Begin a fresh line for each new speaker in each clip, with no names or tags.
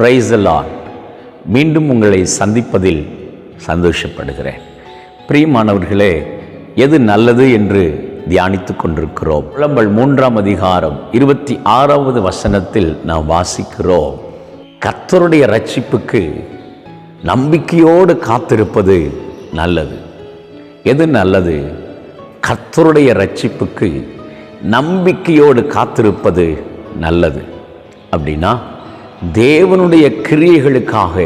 Price Lord மீண்டும் உங்களை சந்திப்பதில் சந்தோஷப்படுகிறேன். பிரியமானவர்களே எது நல்லது என்று தியானித்துக் கொண்டிருக்கிறோம். புலம்பல் மூன்றாம் அதிகாரம் இருபத்தி ஆறாவது வசனத்தில் நாம் வாசிக்கிறோம். கத்தருடைய ரட்சிப்புக்கு நம்பிக்கையோடு காத்திருப்பது நல்லது. எது நல்லது? கத்தருடைய ரட்சிப்புக்கு நம்பிக்கையோடு காத்திருப்பது நல்லது. அப்படின்னா தேவனுடைய கிரியைகளுக்காக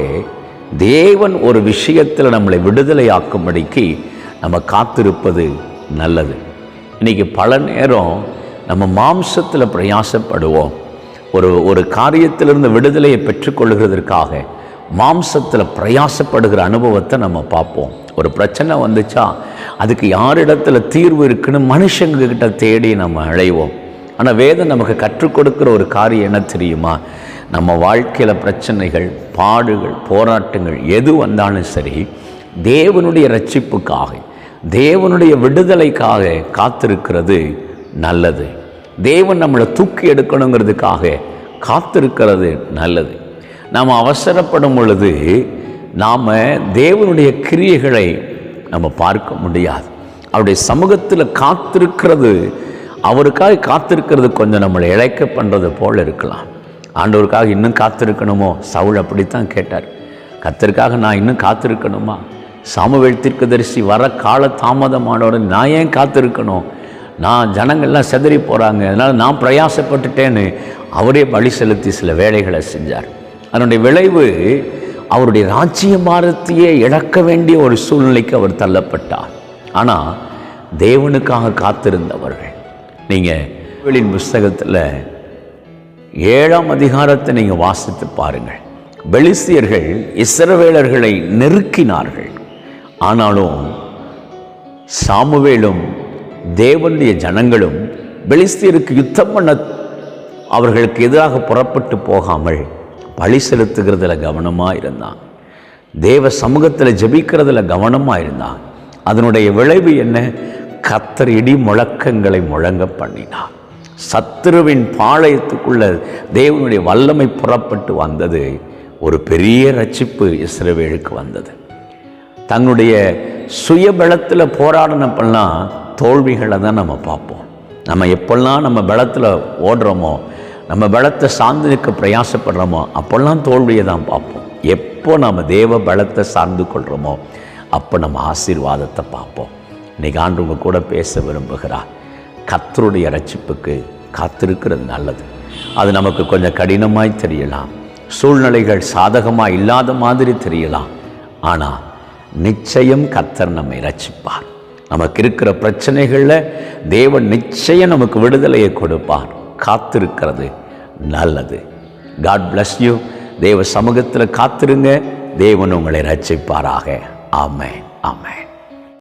தேவன் ஒரு விஷயத்தில் நம்மளை விடுதலையாக்கும்படிக்கு நம்ம காத்திருப்பது நல்லது. இன்றைக்கி பல நேரம் நம்ம மாம்சத்தில் பிரயாசப்படுவோம். ஒரு ஒரு காரியத்திலிருந்து விடுதலையை பெற்றுக்கொள்கிறதற்காக மாம்சத்தில் பிரயாசப்படுகிற அனுபவத்தை நம்ம பார்ப்போம். ஒரு பிரச்சனை வந்துச்சா அதுக்கு யாரிடத்துல தீர்வு இருக்குன்னு மனுஷங்கக்கிட்ட தேடி நம்ம அழைவோம் ஆனால் வேதம் நமக்கு கற்றுக் கொடுக்குற ஒரு காரியம் என்ன தெரியுமா? நம்ம வாழ்க்கையில் பிரச்சனைகள் பாடுகள் போராட்டங்கள் எது வந்தாலும் சரி தேவனுடைய ரட்சிப்புக்காக தேவனுடைய விடுதலைக்காக காத்திருக்கிறது நல்லது. தேவன் நம்மளை தூக்கி எடுக்கணுங்கிறதுக்காக காத்திருக்கிறது நல்லது. நாம் அவசரப்படும் பொழுது நாம் தேவனுடைய கிரியைகளை நம்ம பார்க்க முடியாது. அவருடைய சமூகத்தில் காத்திருக்கிறது அவருக்காக காத்திருக்கிறது கொஞ்சம் நம்மளை இழைக்க பண்ணுறது போல் இருக்கலாம். ஆண்டவருக்காக இன்னும் காத்திருக்கணுமோ? சவுல் அப்படித்தான் கேட்டார். கத்தருக்காக நான் இன்னும் காத்திருக்கணுமா? சாமுவேல் தீர்க்கதரிசி வர கால தாமதமானோட நான் ஏன் காத்திருக்கணும்? நான் ஜனங்கள்லாம் செதறி போகிறாங்க அதனால் நான் பிரயாசப்பட்டுட்டேன்னு அவரே பலி செலுத்தி சில வேலைகளை செஞ்சார். அதனுடைய விளைவு அவருடைய ராஜ்ய பாரத்தையே இழக்க வேண்டிய ஒரு சூழ்நிலைக்கு அவர் தள்ளப்பட்டார். ஆனால் தேவனுக்காக காத்திருந்தவர்கள். நீங்கள் புஸ்தகத்தில் ஏழாம் அதிகாரத்தை நீங்கள் வாசித்து பாருங்கள். பெலிஸ்தியர்கள் இஸ்ரவேலர்களை நெருக்கினார்கள். ஆனாலும் சாமுவேலும் தேவனுடைய ஜனங்களும் பெலிஸ்தியருக்கு யுத்தம் பண்ண அவர்களுக்கு எதிராக புறப்பட்டு போகாமல் பழி செலுத்துகிறதுல கவனமாக இருந்தான். தேவ சமூகத்தில் ஜெபிக்கிறதுல கவனமாக இருந்தான். அதனுடைய விளைவு என்ன? கத்தர் இடி முழக்கங்களை முழங்க பண்ணினான் சத்துருவின் பாளையத்துக்குள்ள தேவனுடைய வல்லமை புறப்பட்டு வந்தது. ஒரு பெரிய ரட்சிப்பு இஸ்ரவேலுக்கு வந்தது. தன்னுடைய சுயபலத்தில் போராடினப்பெல்லாம் தோல்விகளை தான் நம்ம பார்ப்போம். நம்ம எப்பெல்லாம் நம்ம பலத்தில் ஓடுறோமோ நம்ம பலத்தை சார்ந்து நிற்க பிரயாசப்படுறோமோ அப்போல்லாம் தோல்வியை தான் பார்ப்போம். எப்போ நம்ம தேவ பலத்தை சார்ந்து கொள்கிறோமோ அப்போ நம்ம ஆசீர்வாதத்தை பார்ப்போம். இன்றைக்கி ஆண்டு உங்கள் கூட பேச விரும்புகிறார். கத்தருடைய ரட்சிப்புக்கு காத்திருக்கிறது நல்லது. அது நமக்கு கொஞ்சம் கடினமாய் தெரியலாம். சூழ்நிலைகள் சாதகமாக இல்லாத மாதிரி தெரியலாம். ஆனால் நிச்சயம் கத்தர் நம்மை ரட்சிப்பார் நமக்கு இருக்கிற பிரச்சனைகளில் தேவன் நிச்சயம் நமக்கு விடுதலையை கொடுப்பார். காத்திருக்கிறது நல்லது. காட் பிளஸ் யூ தேவ சமூகத்தில் காத்திருங்க. தேவன் உங்களை ரட்சிப்பாராக ஆமென். ஆமேன்.